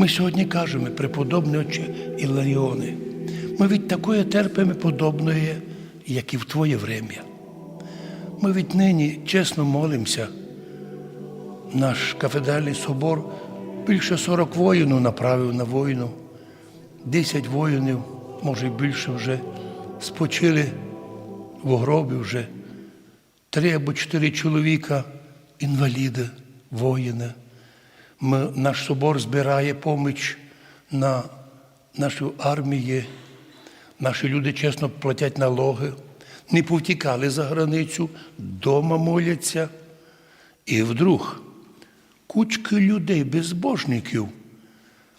Ми сьогодні кажемо, преподобне отче Іларіоне, ми від такої терпимо подобної, як і в Твоє врем'я. Ми від нині чесно молимося. Наш кафедральний собор більше 40 воїнів направив на війну. 10 воїнів, може й більше вже, спочили в гробі вже. Три або чотири чоловіка, інваліди, воїни. Ми, наш собор збирає поміч на нашу армію. Наші люди чесно платять налоги, не повтікали за границю, дома моляться. І вдруг кучки людей, безбожників,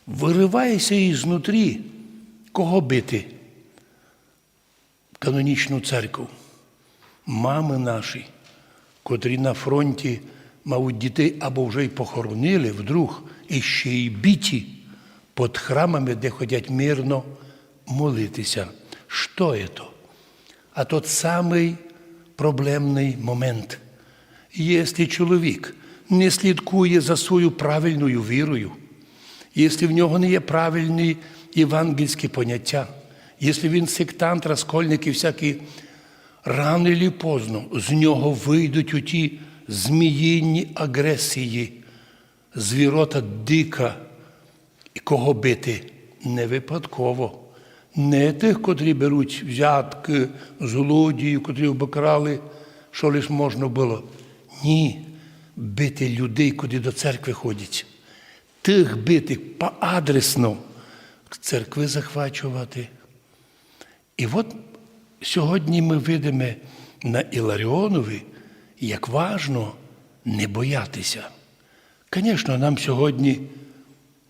виривається ізнутрі, кого бити? Канонічну церкву. Мами наші, котрі на фронті, мабуть, дітей або вже й похоронили, вдруг іще й біті під храмами, де ходять мирно молитися. Що це? А тот самий проблемний момент. Якщо чоловік не слідкує за своєю правильною вірою, якщо в нього не є правильні євангельські поняття, якщо він сектант, розкольник і всякі, рано чи поздно з нього вийдуть у ті зміїнні агресії, звірота дика, і кого бити не випадково. Не тих, котрі беруть взятки, злодіїв, котрі обокрали, що лиш можна було. Ні, бити людей, куди до церкви ходять. Тих бити поадресно церкви захвачувати. І от сьогодні ми видимо на Іларіонові, як важно не боятися. Звісно, нам сьогодні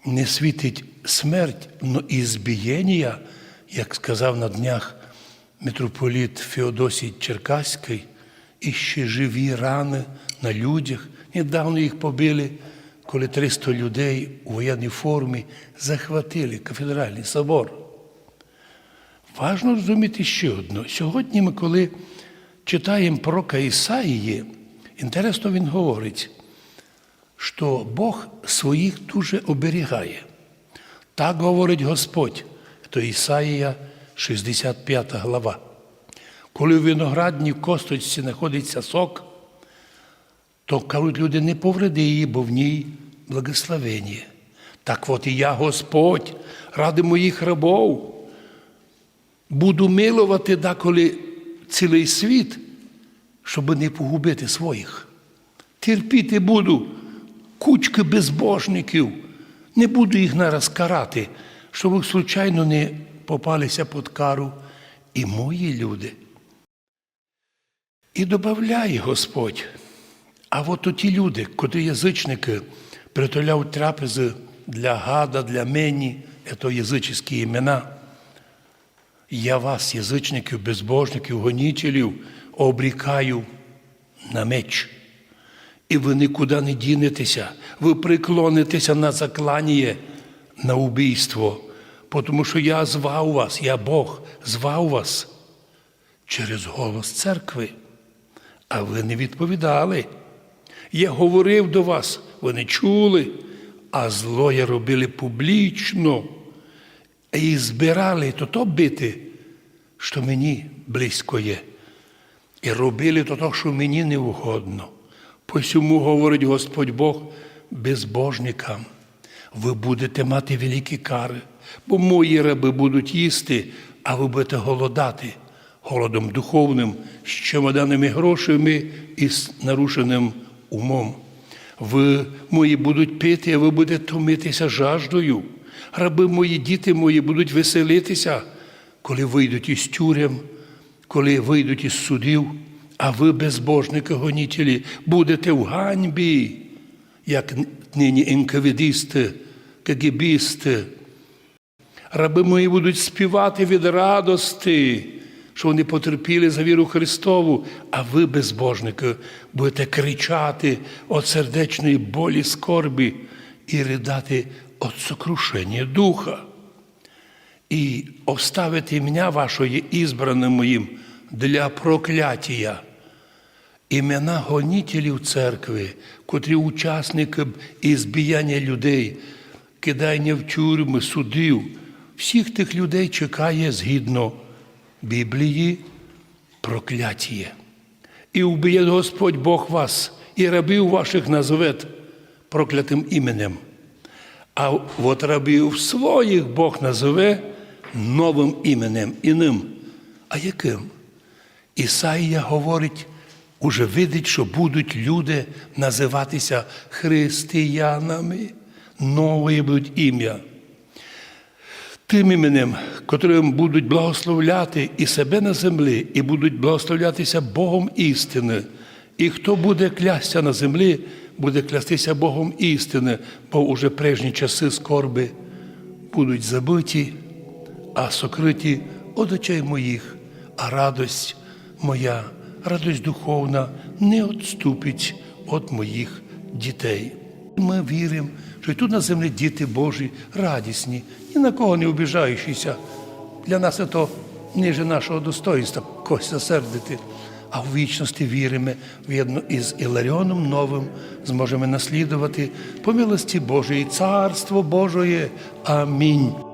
не світить смерть, але і збієння, як сказав на днях митрополіт Феодосій Черкаський, і ще живі рани на людях. Недавно їх побили, коли 300 людей у воєнній формі захватили кафедральний собор. Важно розуміти ще одне. Сьогодні ми, коли читаємо пророка Ісаїї, інтересно він говорить, що Бог своїх дуже оберігає. Так говорить Господь, то Ісаїя 65 глава. Коли в виноградній косточці знаходиться сок, то кажуть люди, не повреди її, бо в ній благословення. Так от і я, Господь, ради моїх рабов, буду милувати деколи цілий світ, щоб не погубити своїх. Терпіти буду кучки безбожників, не буду їх нараз карати, щоб случайно не попалися під кару і мої люди. І додає Господь. А от оті люди, котрі язичники притуляють трапези для гада, для мені, це язичні імена. Я вас, язичників, безбожників, гонітелів, обрікаю на меч. І ви нікуди не дінетеся, ви приклонитеся на заклання, на убійство, тому що я звав вас, я Бог, звав вас через голос церкви, а ви не відповідали. Я говорив до вас, ви не чули, а зло я робили публічно і збирали то бити, що мені близько є. І робили то, що мені не угодно. Посьому говорить Господь Бог безбожникам, ви будете мати великі кари, бо мої раби будуть їсти, а ви будете голодати голодом духовним, з чемоданими грошами і з нарушеним умом. Ви мої будуть пити, а ви будете томитися жаждою. Раби мої, діти мої будуть веселитися, коли вийдуть із тюрем, коли вийдуть із судів, а ви, безбожники гонітелі, будете в ганьбі, як нині інкавідисти, кагібісти. Раби мої будуть співати від радости, що вони потерпіли за віру Христову, а ви, безбожники, будете кричати від сердечної болі, скорбі і ридати від сокрушення духа. І оставити ім'я вашої ізбраним моїм для прокляття. Імена гонітелів церкви, котрі учасники ізбіяння людей, кидання в тюрми, судів. Всіх тих людей чекає згідно Біблії прокляття. І вбиє Господь Бог вас, і рабів ваших назовет проклятим іменем. А от рабів своїх Бог назове новим іменем іним. А яким? Ісаїя говорить, уже видить, що будуть люди називатися християнами, нове будуть ім'я. Тим іменем, котрим будуть благословляти і себе на землі, і будуть благословлятися Богом істини. І хто буде клястися на землі, буде клястися Богом істини, бо уже прежні часи скорби будуть забиті, а сокриті од очей моїх, а радость моя, радость духовна не відступить від моїх дітей. Ми віримо, що тут на землі діти Божі радісні, ні на кого не обіжаючися. Для нас це ниже нашого достоїнства когось засердити. А в вічності віримо, вірно, із Іларіоном Новим зможемо наслідувати по милості Божої, Царство Божої. Амінь.